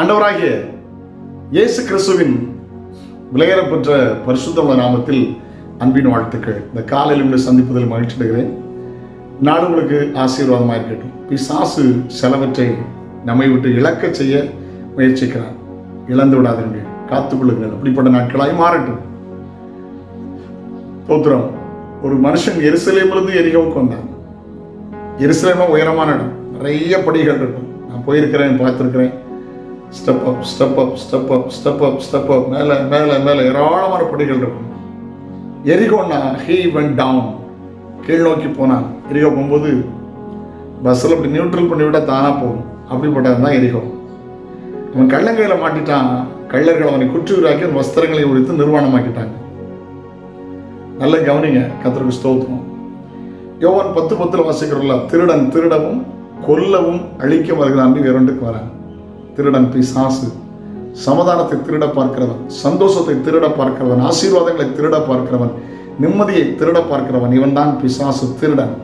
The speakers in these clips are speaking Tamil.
ஆண்டவராகிய இயேசு கிறிஸ்துவின் விலையேறப்பற்ற பரிசுத்தம நாமத்தில் அன்பின் வாழ்த்துக்கள். இந்த காலையில் உங்களை சந்திப்பதில் மகிழ்ச்சி அடைகிறேன். நாடு உங்களுக்கு ஆசீர்வாதமாக இருக்கட்டும். பிசாசு சிலவற்றை நம்மை விட்டு இழக்க செய்ய முயற்சிக்கிறான் இழந்து விடாதீர்கள். காத்துக்கொள்ளுங்கள் அப்படிப்பட்ட நாட்களாய் மாறட்டும். தோத்திரம் ஒரு மனுஷன் எருசலேமிலிருந்து எரிகவும் வந்தான். எருசலேமா உயரமான இடம். நிறைய படிகள் இருக்கும். நான் போயிருக்கிறேன் பார்த்துருக்கிறேன். Step up step up step up step up step up மேலே மேலே மேலே ஏராளமான படிகள் இருக்கும். எரிகோன்னா ஹீ வென் டவுன் கீழ் நோக்கி போனான். எரிகோ போகும்போது பஸ்ஸில் அப்படி நியூட்ரல் பண்ணி விட்டால் தானாக போகும். அப்படிப்பட்டது தான் எரிகோ. அவன் கள்ளங்கையில் மாட்டிட்டான். கள்ளர்கள் அவனை குற்றுயிராக்கி அவன் வஸ்திரங்களை உரித்து நிர்வாணமாக்கிட்டாங்க. நல்ல கவனிங்க கத்தருக்கு ஸ்தோத்திரம். யோவான் பத்து பத்தில் வாசிக்கிறோம்ல திருடன் திருடவும் கொல்லவும் அழிக்க வருகிறான். வேறொன்றுக்கு வரான். திருடன் பிசாசு. சமாதானத்தை திருட பார்க்கிறவன் சந்தோஷத்தை திருட பார்க்கிறவன் ஆசீர்வாதங்களை திருட பார்க்கிறவன் நிம்மதியை திருட பார்க்கிறவன் இவன் தான் பிசாசு திருடன்.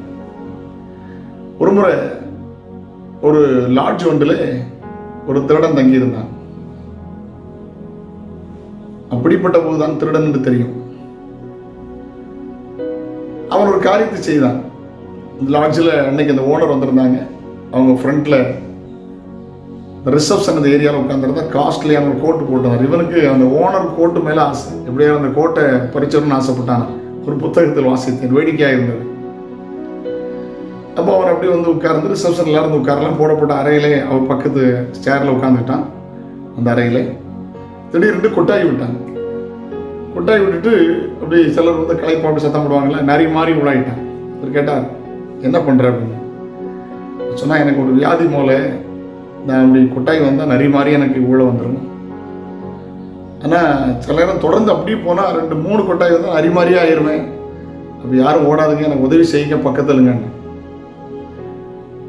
ஒரு முறை ஒரு லாட்ஜ் ஒன்றில் ஒரு திருடன் தங்கியிருந்தான். அப்படிப்பட்ட போதுதான் திருடன் என்று தெரியும். அவன் ஒரு காரியத்தை செய்தான். லாட்ஜில் அன்னைக்கு அந்த ஓனர் வந்திருந்தாங்க. அவங்க ஃப்ரண்ட்டில் ரிசப்ஷன் அந்த ஏரியாவில் உட்காந்துருந்தா காஸ்ட்லியான ஒரு கோட்டு போட்டார். இவனுக்கு அந்த ஓனர் கோட்டு மேலே ஆசை. எப்படியா அந்த கோட்டை பறிச்சிடணும்னு ஆசைப்பட்டான்? ஒரு புத்தகத்தில் வாசித்தேன். வேடிக்கையாக இருந்தது அப்போ அவன் அப்படியே வந்து உட்கார்ந்து ரிசப்ஷனில் இருந்து உட்காரலாம். போடப்பட்ட அறையிலே அவர் பக்கத்து சேரில் உட்காந்துக்கிட்டான் அந்த அறையிலே. திடீர்னு கொட்டாயி விட்டாங்க. கொட்டாய் விட்டுட்டு அப்படி சிலர் வந்து களைப்பா அப்படி சத்தம் போடுவாங்கல்ல நிறைய மாறி உள்ளாயிட்டான் அவர் கேட்டார் என்ன பண்ணுற அப்படின்னு. சொன்னால் எனக்கு ஒரு வியாதி மூலை நான் அப்படி கொட்டாய் வந்தால் நரி மாதிரி எனக்கு உள்ள வந்துடும் ஆனால் சில நேரம் தொடர்ந்து அப்படியே போனால் ரெண்டு மூணு கொட்டாய் வந்தால் அரிமாரியாக ஆயிடுவேன் அப்படி யாரும் ஓடாதுங்க எனக்கு உதவி செய்யுங்க பக்கத்துலங்க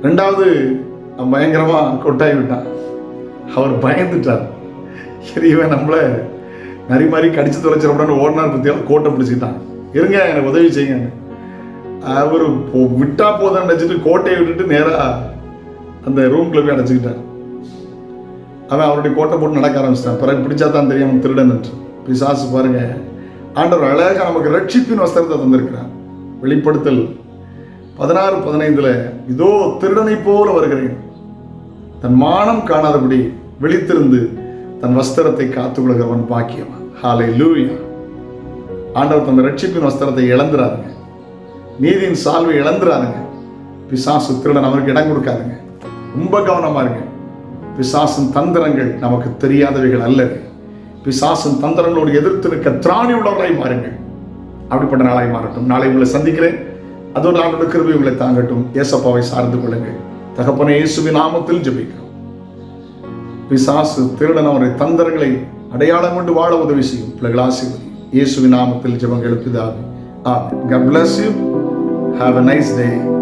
ரெண்டாவது பயங்கரமாக கொட்டாய் விட்டான். அவர் பயந்துட்டார். சரி இவன் நம்மளை நிறைய மாதிரி கடிச்சு தொலைச்சிடக்கூடாது ஓடினார் பற்றியாலும் கோட்டை பிடிச்சிக்கிட்டான். இருங்க எனக்கு உதவி செய்யுங்க அவர் விட்டா போதும்னு நினச்சிட்டு கோட்டையை விட்டுட்டு நேராக அந்த ரூம்குள்ள போய் அடைச்சிக்கிட்டான் அவன் அவருடைய கோட்டை போட்டு நடக்க ஆரம்பிச்சிட்டான். பிறகு பிடிச்சா தான் தெரியும் அவன் திருடன் என்று. பிசாசு பாருங்க ஆண்டவர் அழகாக நமக்கு ரட்சிப்பின் வஸ்திரத்தை தந்திருக்கிறான் வெளிப்படுத்தல். பதினாறு பதினைந்தில் இதோ திருடனை போல வருகிறேன். தன் மானம் காணாதபடி விழித்திருந்து தன் வஸ்திரத்தை காத்துக்கொள்கிறவன் பாக்கியவன். ஹாலை லூயா ஆண்டவர் தன் ரட்சிப்பின் வஸ்திரத்தை இழந்துறாருங்க. நீதியின் சால்வை இழந்துறாருங்க. பிசாசு திருடன் அவருக்கு இடம் கொடுக்காதுங்க. ரொம்ப கவனமா இருங்க. பிசாசின் தந்திரங்கள் நமக்கு தெரியாதவைகள் அல்ல. பிசாசின் தந்திரங்களோடு எதிர்த்து நிற்க திராணி உள்ளவராய் மாறுங்கள். அப்படிப்பட்ட நாளாய் மாறட்டும். நாளை உங்களை சந்திக்கிறேன். அதோடு நாளோட கிருபை உங்களை தாங்கட்டும். ஏசப்பாவை சார்ந்து கொள்ளுங்கள். தகப்பன இயேசுவின் நாமத்தில் ஜபிக்கிறோம். பிசாசு திருடன் அவரை தந்திரங்களை அடையாளம் கொண்டு வாழ உதவி செய்யும் பிள்ளைகள் ஆசிர்வதி இயேசுவின் நாமத்தில் ஜபங்கள் எழுப்பிதாகும் ஆ God bless you. Have a nice day.